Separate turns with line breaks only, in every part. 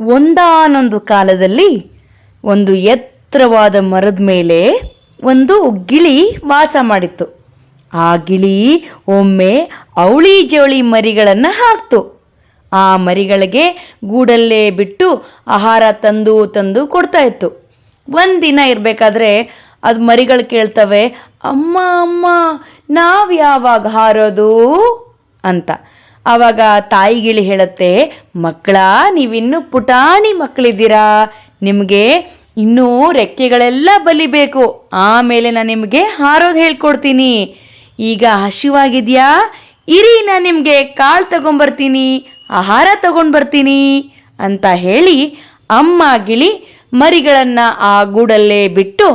ಒಂದಾನೊಂದು ಕಾಲದಲ್ಲಿ ಒಂದು ಎತ್ತರವಾದ ಮರದ ಮೇಲೆ ಒಂದು ಗಿಳಿ ವಾಸ ಮಾಡಿತ್ತು. ಆ ಗಿಳಿ ಒಮ್ಮೆ ಅವಳಿ ಜವಳಿ ಮರಿಗಳನ್ನು ಹಾಕ್ತು. ಆ ಮರಿಗಳಿಗೆ ಗೂಡಲ್ಲೇ ಬಿಟ್ಟು ಆಹಾರ ತಂದು ತಂದು ಕೊಡ್ತಾ ಇತ್ತು. ಒಂದಿನ ಇರಬೇಕಾದ್ರೆ ಅದು ಮರಿಗಳು ಕೇಳ್ತವೆ, ಅಮ್ಮ ಅಮ್ಮ, ನಾವು ಯಾವಾಗ ಹಾರೋದು? ಅಂತ. ಆವಾಗ ತಾಯಿಗಿಳಿ ಹೇಳುತ್ತೆ, ಮಕ್ಕಳ, ನೀವಿನ್ನು ಪುಟಾಣಿ ಮಕ್ಕಳಿದ್ದೀರಾ? ನಿಮಗೆ ಇನ್ನೂ ರೆಕ್ಕೆಗಳೆಲ್ಲ ಬಲಿಬೇಕು. ಆಮೇಲೆ ನಾನು ನಿಮಗೆ ಹಾರೋದು ಹೇಳ್ಕೊಡ್ತೀನಿ. ಈಗ ಹಸಿವಾಗಿದೆಯಾ? ಇರಿ ನಾನು ನಿಮಗೆ ಕಾಳು ತಗೊಂಬರ್ತೀನಿ, ಆಹಾರ ತಗೊಂಡ್ಬರ್ತೀನಿ ಅಂತ ಹೇಳಿ ಅಮ್ಮ ಗಿಳಿ ಮರಿಗಳನ್ನು ಆ ಗೂಡಲ್ಲೇ ಬಿಟ್ಟು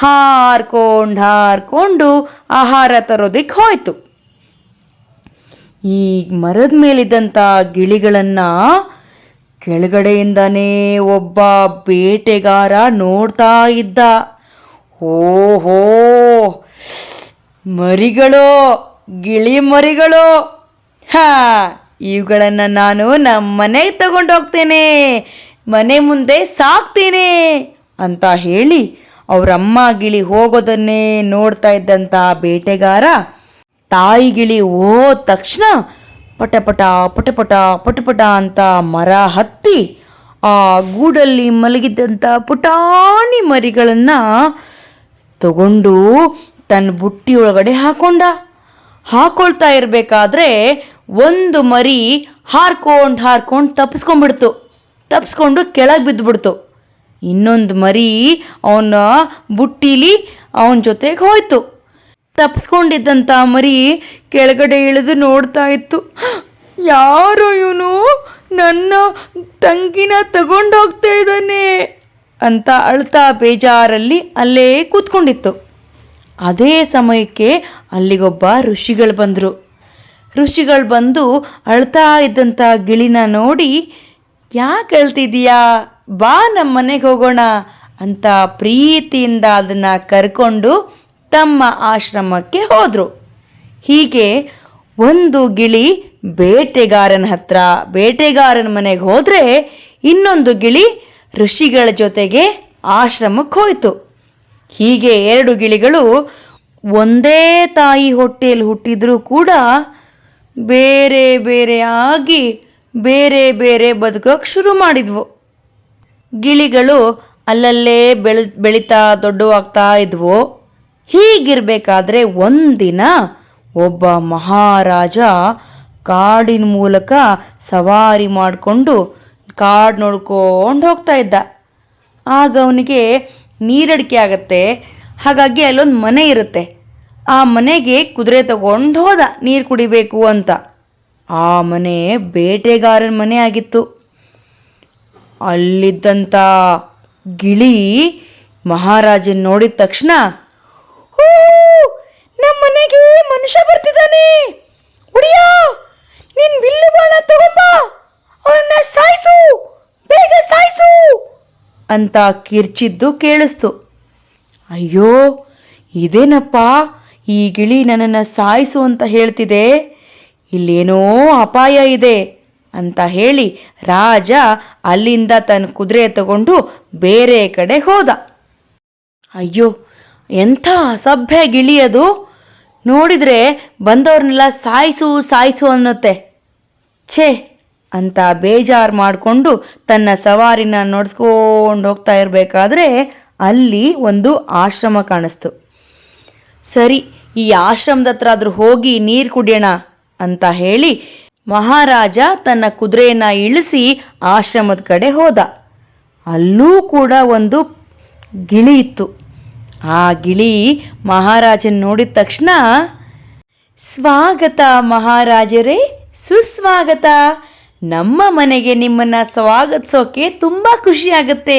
ಹಾರ್ಕೊಂಡು ಹಾರ್ಕೊಂಡು ಆಹಾರ ತರೋದಕ್ಕೆ ಹೋಯ್ತು. ಈ ಮರದ ಮೇಲಿದ್ದಂಥ ಗಿಳಿಗಳನ್ನು ಕೆಳಗಡೆಯಿಂದನೇ ಒಬ್ಬ ಬೇಟೆಗಾರ ನೋಡ್ತಾ ಇದ್ದ. ಓಹೋ, ಮರಿಗಳು, ಗಿಳಿ ಮರಿಗಳು. ಹಾ, ಇವುಗಳನ್ನು ನಾನು ನಮ್ಮ ಮನೆಗೆ ತಗೊಂಡೋಗ್ತೇನೆ, ಮನೆ ಮುಂದೆ ಸಾಕ್ತೇನೆ ಅಂತ ಹೇಳಿ ಅವರಮ್ಮ ಗಿಳಿ ಹೋಗೋದನ್ನೇ ನೋಡ್ತಾ ಇದ್ದಂಥ ಬೇಟೆಗಾರ ತಾಯಿ ಗಿಳಿ ಹೋದ ತಕ್ಷಣ ಪಟಪಟ ಪಟಪಟ ಪಟಪಟ ಅಂತ ಮರ ಹತ್ತಿ ಆ ಗೂಡಲ್ಲಿ ಮಲಗಿದ್ದಂಥ ಪುಟಾಣಿ ಮರಿಗಳನ್ನು ತಗೊಂಡು ತನ್ನ ಬುಟ್ಟಿ ಒಳಗಡೆ ಹಾಕೊಂಡ. ಹಾಕೊಳ್ತಾ ಇರಬೇಕಾದ್ರೆ ಒಂದು ಮರಿ ಹಾರ್ಕೊಂಡು ಹಾರ್ಕೊಂಡು ತಪ್ಪಿಸ್ಕೊಂಡ್ಬಿಡ್ತು ತಪ್ಪಿಸ್ಕೊಂಡು ಕೆಳಗೆ ಬಿದ್ದುಬಿಡ್ತು ಇನ್ನೊಂದು ಮರಿ ಅವನ ಬುಟ್ಟಿಲಿ ಅವನ ಜೊತೆಗೆ ಹೋಯ್ತು. ತಪ್ಪಿಸ್ಕೊಂಡಿದ್ದಂಥ ಮರಿ ಕೆಳಗಡೆ ಇಳಿದು ನೋಡ್ತಾ ಇತ್ತು. ಯಾರು ಇವನು ನನ್ನ ತಂಗಿನ ತಗೊಂಡೋಗ್ತಾ ಇದ್ದಾನೆ ಅಂತ ಅಳ್ತಾ ಬೇಜಾರಲ್ಲಿ ಅಲ್ಲೇ ಕೂತ್ಕೊಂಡಿತ್ತು. ಅದೇ ಸಮಯಕ್ಕೆ ಅಲ್ಲಿಗೊಬ್ಬ ಋಷಿಗಳು ಬಂದರು. ಋಷಿಗಳು ಬಂದು ಅಳ್ತಾ ಇದ್ದಂಥ ಗಿಳಿನ ನೋಡಿ, ಯಾಕೆ ಅಳ್ತಿದೀಯಾ ಬಾ ನಮ್ಮ ಮನೆಗೆ ಹೋಗೋಣ ಅಂತ ಪ್ರೀತಿಯಿಂದ ಅದನ್ನು ಕರ್ಕೊಂಡು ತಮ್ಮ ಆಶ್ರಮಕ್ಕೆ ಹೋದರು. ಹೀಗೆ ಒಂದು ಗಿಳಿ ಬೇಟೆಗಾರನ ಹತ್ರ, ಬೇಟೆಗಾರನ ಮನೆಗೆ ಹೋದರೆ ಇನ್ನೊಂದು ಗಿಳಿ ಋಷಿಗಳ ಜೊತೆಗೆ ಆಶ್ರಮಕ್ಕೆ ಹೋಯಿತು. ಹೀಗೆ ಎರಡು ಗಿಳಿಗಳು ಒಂದೇ ತಾಯಿ ಹೊಟ್ಟೆಯಲ್ಲಿ ಹುಟ್ಟಿದರೂ ಕೂಡ ಬೇರೆ ಬೇರೆ ಆಗಿ ಬೇರೆ ಬೇರೆ ಬದುಕೋಕ್ಕೆ ಶುರು ಮಾಡಿದ್ವು. ಗಿಳಿಗಳು ಅಲ್ಲಲ್ಲೇ ಬೆಳೆ, ಬೆಳೀತಾ ದೊಡ್ಡವಾಗ್ತಾ ಇದ್ವು. ಹೀಗಿರಬೇಕಾದ್ರೆ ಒಂದಿನ ಒಬ್ಬ ಮಹಾರಾಜ ಕಾಡಿನ ಮೂಲಕ ಸವಾರಿ ಮಾಡಿಕೊಂಡು ಕಾಡು ನೋಡ್ಕೊಂಡು ಹೋಗ್ತಾ ಇದ್ದ. ಆಗ ಅವನಿಗೆ ನೀರಡಿಕೆ ಆಗತ್ತೆ. ಹಾಗಾಗಿ ಅಲ್ಲೊಂದು ಮನೆ ಇರುತ್ತೆ. ಆ ಮನೆಗೆ ಕುದುರೆ ತಗೊಂಡು ಹೋದ, ನೀರು ಕುಡಿಬೇಕು ಅಂತ. ಆ ಮನೆ ಬೇಟೆಗಾರನ ಮನೆ ಆಗಿತ್ತು. ಅಲ್ಲಿದ್ದಂಥ ಗಿಳಿ ಮಹಾರಾಜನ್ ನೋಡಿದ ತಕ್ಷಣ "ಹೂ, ನಮ್ಮ ಮನೆಗೆ ಮನುಷ್ಯ ಬರ್ತಿದ್ದಾನೆ. ಹುಡಿಯೋ ನಿನ್ ಬಿಲ್ಲು ಬಾಣ ತಗೊಂಬ. ಅವನ್ನ ಸಾಯಿಸು ಬೇಗ ಸಾಯಿಸು. ಅಂತ ಕಿರ್ಚಿದ್ದು ಕೇಳಿಸ್ತು. ಅಯ್ಯೋ ಇದೇನಪ್ಪ ಈ ಗಿಳಿ ನನ್ನನ್ನು ಸಾಯಿಸು ಅಂತ ಹೇಳ್ತಿದೆ? ಇಲ್ಲೇನೋ ಅಪಾಯ ಇದೆ ಅಂತ ಹೇಳಿ ರಾಜ ಅಲ್ಲಿಂದ ತನ್ನ ಕುದುರೆ ತಗೊಂಡು ಬೇರೆ ಕಡೆ ಹೋದ. ಅಯ್ಯೋ ಎಂಥ ಅಸಭ್ಯ ಗಿಳಿ ಅದು. ನೋಡಿದರೆ ಬಂದವ್ರನ್ನೆಲ್ಲ ಸಾಯಿಸು ಸಾಯಿಸು ಅನ್ನತ್ತೆ. ಛೇ, ಅಂತ ಬೇಜಾರು ಮಾಡಿಕೊಂಡು ತನ್ನ ಸವಾರಿನ ನೋಡ್ಕೊಂಡು ಹೋಗ್ತಾ ಇರಬೇಕಾದ್ರೆ ಅಲ್ಲಿ ಒಂದು ಆಶ್ರಮ ಕಾಣಿಸ್ತು. ಸರಿ, ಈ ಆಶ್ರಮದ ಹತ್ರ ಆದರೂ ಹೋಗಿ ನೀರು ಕುಡಿಯೋಣ ಅಂತ ಹೇಳಿ ಮಹಾರಾಜ ತನ್ನ ಕುದುರೆಯನ್ನು ಇಳಿಸಿ ಆಶ್ರಮದ ಕಡೆ ಹೋದ. ಅಲ್ಲೂ ಕೂಡ ಒಂದು ಗಿಳಿ ಇತ್ತು. ಆ ಗಿಳಿ ಮಹಾರಾಜನ್ ನೋಡಿದ ತಕ್ಷಣ, ಸ್ವಾಗತ ಮಹಾರಾಜರೇ, ಸುಸ್ವಾಗತ. ನಮ್ಮ ಮನೆಗೆ ನಿಮ್ಮನ್ನ ಸ್ವಾಗತಿಸೋಕೆ ತುಂಬ ಖುಷಿ ಆಗುತ್ತೆ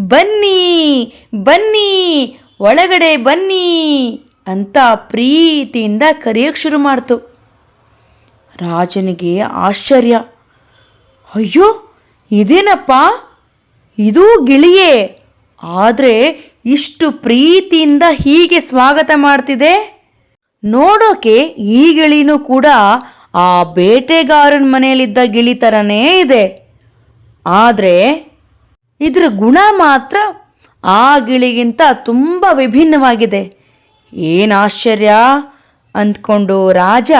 ಬನ್ನಿ ಬನ್ನಿ, ಒಳಗಡೆ ಬನ್ನಿ ಅಂತ ಪ್ರೀತಿಯಿಂದ ಕರೆಯೋಕ್ಕೆ ಶುರು ಮಾಡ್ತು. ರಾಜನಿಗೆ ಆಶ್ಚರ್ಯ. ಅಯ್ಯೋ, ಇದೇನಪ್ಪ? ಇದು ಗಿಳಿಯೇ? ಆದರೆ ಇಷ್ಟು ಪ್ರೀತಿಯಿಂದ ಹೀಗೆ ಸ್ವಾಗತ ಮಾಡ್ತಿದೆ? ನೋಡೋಕೆ ಈ ಗಿಳಿನೂ ಕೂಡ ಆ ಬೇಟೆಗಾರನ ಮನೆಯಲ್ಲಿದ್ದ ಗಿಳಿ ಥರನೇ ಇದೆ. ಆದರೆ ಇದರ ಗುಣ ಮಾತ್ರ ಆ ಗಿಳಿಗಿಂತ ತುಂಬ ವಿಭಿನ್ನವಾಗಿದೆ. ಏನು ಆಶ್ಚರ್ಯ? ಅಂದ್ಕೊಂಡು ರಾಜ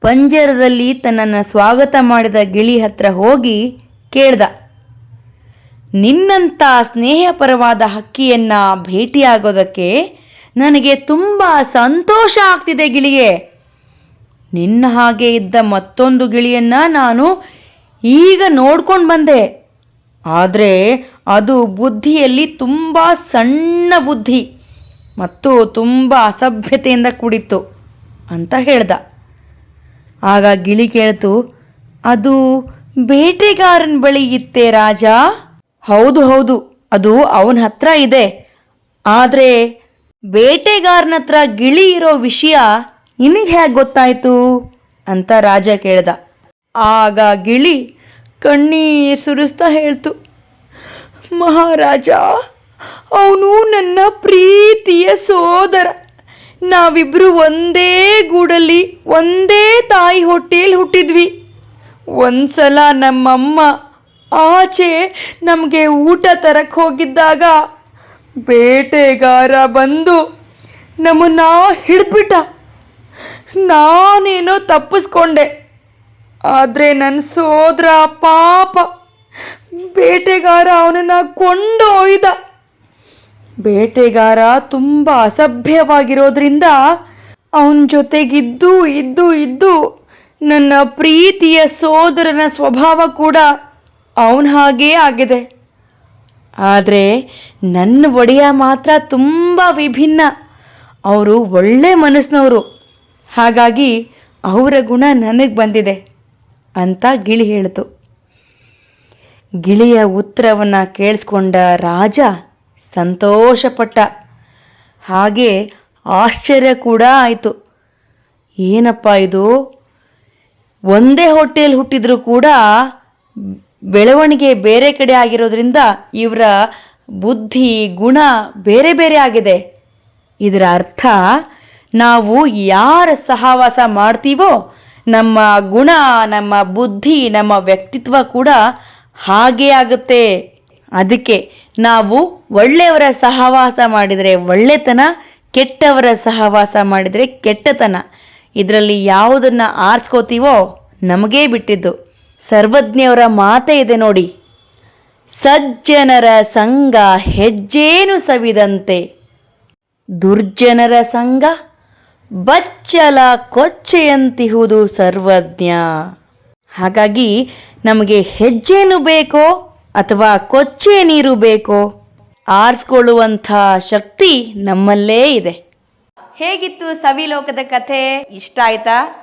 ಪಂಜರದಲ್ಲಿ ತನ್ನನ್ನು ಸ್ವಾಗತ ಮಾಡಿದ ಗಿಳಿ ಹತ್ರ ಹೋಗಿ ಕೇಳ್ದ. ನಿನ್ನಂಥ ಸ್ನೇಹಪರವಾದ ಹಕ್ಕಿಯನ್ನು ಭೇಟಿಯಾಗೋದಕ್ಕೆ ನನಗೆ ತುಂಬ ಸಂತೋಷ ಆಗ್ತಿದೆ ಗಿಳಿಗೆ ನಿನ್ನ ಹಾಗೆ ಇದ್ದ ಮತ್ತೊಂದು ಗಿಳಿಯನ್ನ ನಾನು ಈಗ ನೋಡ್ಕೊಂಡು ಬಂದೆ. ಆದರೆ ಅದು ಬುದ್ಧಿಯಲ್ಲಿ ತುಂಬ ಸಣ್ಣ ಬುದ್ಧಿ ಮತ್ತು ತುಂಬ ಅಸಭ್ಯತೆಯಿಂದ ಕೂಡಿತ್ತು ಅಂತ ಹೇಳ್ದ. ಆಗ ಗಿಳಿ ಕೇಳ್ತು, ಅದು ಬೇಟೆಗಾರನ ಬಳಿ ಇತ್ತೇ ರಾಜ? ಹೌದು ಹೌದು. ಅದು ಅವನ ಹತ್ರ ಇದೆ. ಆದರೆ ಬೇಟೆಗಾರನ ಹತ್ರ ಗಿಳಿ ಇರೋ ವಿಷಯ ನಿನಗೆ ಹೇಗೆ ಗೊತ್ತಾಯಿತು? ಅಂತ ರಾಜ ಕೇಳ್ದ. ಆಗ ಗಿಳಿ ಕಣ್ಣೀರು ಸುರಿಸ್ತಾ ಹೇಳ್ತು, ಮಹಾರಾಜ, ಅವನು ನನ್ನ ಪ್ರೀತಿಯ ಸೋದರ. ನಾವಿಬ್ರು ಒಂದೇ ಗೂಡಲ್ಲಿ, ಒಂದೇ ತಾಯಿ ಹೊಟ್ಟೆಯಲ್ಲಿ ಹುಟ್ಟಿದ್ವಿ. ಒಂದ್ಸಲ ನಮ್ಮಮ್ಮ ಆಚೆ ನಮಗೆ ಊಟ ತರಕ್ಕೆ ಹೋಗಿದ್ದಾಗ ಬೇಟೆಗಾರ ಬಂದು ನಮ್ಮನ್ನ ಹಿಡಿದ್ಬಿಟ್ಟ. ನಾನೇನೋ ತಪ್ಪಿಸ್ಕೊಂಡೆ. ಆದರೆ ನನ್ನ ಸೋದರ ಪಾಪ. ಬೇಟೆಗಾರ ಅವನನ್ನ ಕೊಂಡು ಹೋಯ್ದ ಬೇಟೆಗಾರ ತುಂಬ ಅಸಭ್ಯವಾಗಿರೋದ್ರಿಂದ ಅವನ ಜೊತೆಗಿದ್ದು ಇದ್ದು ಇದ್ದು ನನ್ನ ಪ್ರೀತಿಯ ಸೋದರನ ಸ್ವಭಾವ ಕೂಡ ಅವನ ಹಾಗೇ ಆಗಿದೆ. ಆದರೆ ನನ್ನ ಒಡೆಯ ಮಾತ್ರ ತುಂಬ ವಿಭಿನ್ನ. ಅವರು ಒಳ್ಳೆ ಮನಸ್ಸಿನವರು. ಹಾಗಾಗಿ ಅವರ ಗುಣ ನನಗೆ ಬಂದಿದೆ ಅಂತ ಗಿಳಿ ಹೇಳಿತು ಗಿಳಿಯ ಉತ್ತರವನ್ನು ಕೇಳಿಸ್ಕೊಂಡ ರಾಜ ಸಂತೋಷಪಟ್ಟ. ಹಾಗೆ ಆಶ್ಚರ್ಯ ಕೂಡ ಆಯಿತು. ಏನಪ್ಪ ಇದು? ಒಂದೇ ಹೊಟ್ಟೆಯಲ್ಲಿ ಹುಟ್ಟಿದರೂ ಕೂಡ ಬೆಳವಣಿಗೆ ಬೇರೆ ಕಡೆ ಆಗಿರೋದ್ರಿಂದ ಇವರ ಬುದ್ಧಿ, ಗುಣ ಬೇರೆ ಬೇರೆ ಆಗಿದೆ. ಇದರ ಅರ್ಥ, ನಾವು ಯಾರ ಸಹವಾಸ ಮಾಡ್ತೀವೋ, ನಮ್ಮ ಗುಣ, ನಮ್ಮ ಬುದ್ಧಿ, ನಮ್ಮ ವ್ಯಕ್ತಿತ್ವ ಕೂಡ ಹಾಗೆ ಆಗುತ್ತೆ. ಅದಕ್ಕೆ ನಾವು ಒಳ್ಳೆಯವರ ಸಹವಾಸ ಮಾಡಿದರೆ ಒಳ್ಳೆತನ, ಕೆಟ್ಟವರ ಸಹವಾಸ ಮಾಡಿದರೆ ಕೆಟ್ಟತನ. ಇದರಲ್ಲಿ ಯಾವುದನ್ನು ಆರಿಸ್ಕೋತೀವೋ ನಮಗೇ ಬಿಟ್ಟಿದ್ದು. ಸರ್ವಜ್ಞವರ ಮಾತೆ ಇದೆ ನೋಡಿ. ಸಜ್ಜನರ ಸಂಘ ಹೆಜ್ಜೇನು ಸವಿದಂತೆ. ದುರ್ಜನರ ಸಂಘ ಬಚ್ಚಲ ಕೊಚ್ಚೆಯಂತಿಹುದು ಸರ್ವಜ್ಞ. ಹಾಗಾಗಿ ನಮಗೆ ಹೆಜ್ಜೇನು ಬೇಕೋ ಅಥವಾ ಕೊಚ್ಚೆ ನೀರು ಬೇಕೋ ಆರಿಸ್ಕೊಳ್ಳುವಂಥ ಶಕ್ತಿ ನಮ್ಮಲ್ಲೇ ಇದೆ. ಹೇಗಿತ್ತು ಸವಿಲೋಕದ ಕಥೆ? ಇಷ್ಟ ಆಯ್ತಾ?